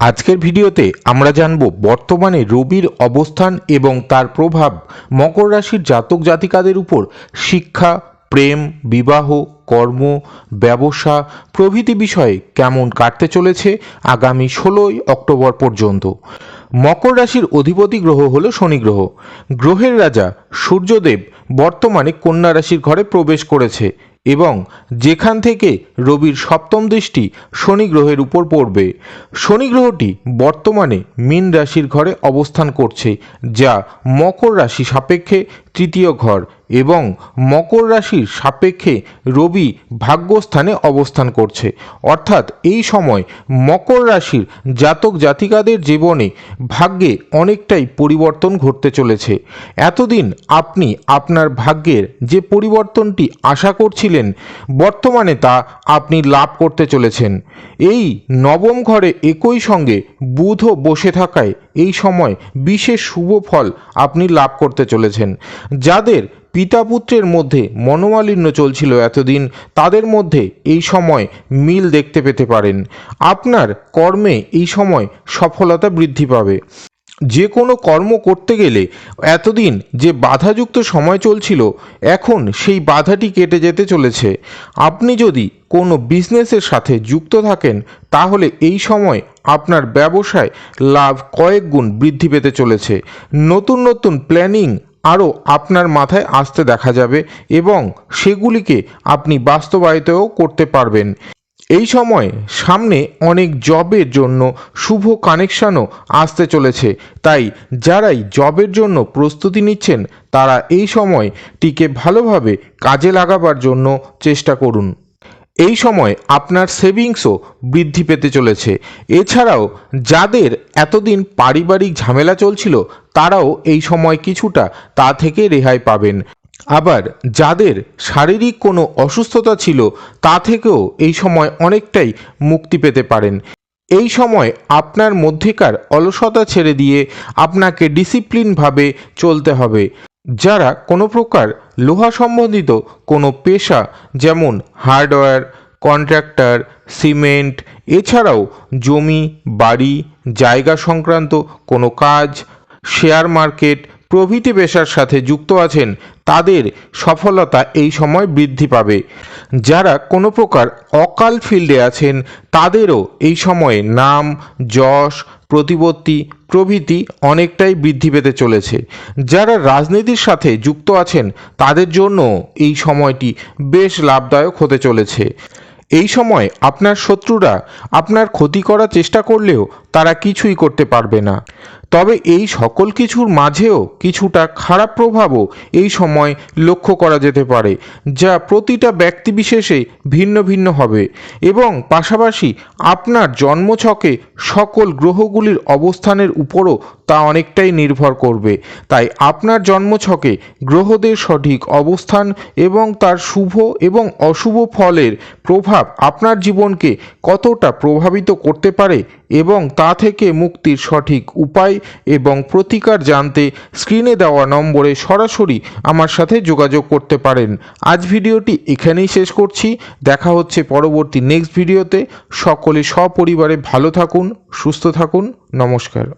আজকের ভিডিওতে আমরা জানব বর্তমানে রবির অবস্থান এবং তার প্রভাব মকর রাশির জাতক জাতিকাদের উপর শিক্ষা, প্রেম, বিবাহ, কর্ম, ব্যবসা প্রভৃতি বিষয়ে কেমন কাটতে চলেছে আগামী ষোলোই অক্টোবর পর্যন্ত। মকর রাশির অধিপতি গ্রহ হল শনি গ্রহ। গ্রহের রাজা সূর্যদেব বর্তমানে কন্যা রাশির ঘরে প্রবেশ করেছে এবং যেখান থেকে রবির সপ্তম দৃষ্টি শনি গ্রহের উপর পড়বে। শনি গ্রহটি বর্তমানে মীন রাশির ঘরে অবস্থান করছে, যা মকর রাশি সাপেক্ষে তৃতীয় ঘর এবং মকর রাশির সাপেক্ষে রবি ভাগ্যস্থানে অবস্থান করছে। অর্থাৎ এই সময় মকর রাশির জাতক জাতিকাদের জীবনে ভাগ্যে অনেকটাই পরিবর্তন ঘটতে চলেছে। এতদিন আপনি আপনার ভাগ্যের যে পরিবর্তনটি আশা করছিলেন, বর্তমানে তা আপনি লাভ করতে চলেছেন। এই নবম ঘরে একই সঙ্গে বুধও বসে থাকায় এই সময় বিশেষ শুভ ফল আপনি লাভ করতে চলেছেন। যাদের পিতা পুত্রের মধ্যে মনোমালিন্য চলছিল এতদিন, তাদের মধ্যে এই সময় মিল দেখতে পেতে পারেন। আপনার কর্মে এই সময় সফলতা বৃদ্ধি পাবে। যে কোনো কর্ম করতে গেলে এতদিন যে বাধাযুক্ত সময় চলছিল, এখন সেই বাধাটি কেটে যেতে চলেছে। আপনি যদি কোনো বিজনেসের সাথে যুক্ত থাকেন, তাহলে এই সময় আপনার ব্যবসায় লাভ কয়েক গুণ বৃদ্ধি পেতে চলেছে। নতুন নতুন প্ল্যানিং আরও আপনার মাথায় আসতে দেখা যাবে এবং সেগুলিকে আপনি বাস্তবায়িতও করতে পারবেন। এই সময় সামনে অনেক জবের জন্য শুভ কানেকশনও আসতে চলেছে। তাই যারাই জবের জন্য প্রস্তুতি নিচ্ছেন, তারা এই সময়টিকে ভালোভাবে কাজে লাগাবার জন্য চেষ্টা করুন। এই সময় আপনার সেভিংসও বৃদ্ধি পেতে চলেছে। এছাড়াও যাদের এতদিন পারিবারিক ঝামেলা চলছিল, তারাও এই সময় কিছুটা তা থেকে রেহাই পাবেন। আবার যাদের শারীরিক কোনো অসুস্থতা ছিল, তা থেকেও এই সময় অনেকটাই মুক্তি পেতে পারেন। এই সময় আপনার মধ্যেকার অলসতা ছেড়ে দিয়ে আপনাকে ডিসিপ্লিনভাবে চলতে হবে। যারা কোনো প্রকার লোহা সম্বন্ধিত কোনো পেশা যেমন হার্ডওয়্যার, কন্ট্রাক্টর, সিমেন্ট, এছাড়াও জমি, বাড়ি, জায়গা সংক্রান্ত কোনো কাজ, শেয়ার মার্কেট, প্রভৃতি পেশার সাথে যুক্ত আছেন, তাদের সফলতা এই সময় বৃদ্ধি পাবে। যারা কোনো প্রকার অকাল ফিল্ডে আছেন, তাদেরও এই সময়ে নাম, যশ প্রতিপত্তি, প্রভৃতি অনেকটাই বৃদ্ধি পেতে চলেছে। যারা রাজনীতির সাথে যুক্ত আছেন, তাদের জন্য এই সময়টি বেশ লাভদায়ক হতে চলেছে। এই সময় আপনার শত্রুরা আপনার ক্ষতি করার চেষ্টা করলেও তারা কিছুই করতে পারবে না। তবে এই সকল কিছুর মাঝেও কিছুটা খারাপ প্রভাবও এই সময় লক্ষ্য করা যেতে পারে, যা প্রতিটা ব্যক্তিবিশেষে ভিন্ন ভিন্ন হবে এবং পাশাপাশি আপনার জন্মছকে সকল গ্রহগুলির অবস্থানের উপরও তা অনেকটাই নির্ভর করবে। তাই আপনার জন্মছকে গ্রহদের সঠিক অবস্থান এবং তার শুভ এবং অশুভ ফলের প্রভাব আপনার জীবনকে কতটা প্রভাবিত করতে পারে এবং তা থেকে মুক্তির সঠিক উপায় এবং প্রতিকার জানতে স্ক্রিনে দেওয়া নম্বরে সরাসরি আমার সাথে যোগাযোগ করতে পারেন। আজ ভিডিওটি এখানেই শেষ করছি। দেখা হচ্ছে পরবর্তী নেক্সট ভিডিওতে সকলে সপরিবারে ভালো থাকুন, সুস্থ থাকুন। নমস্কার।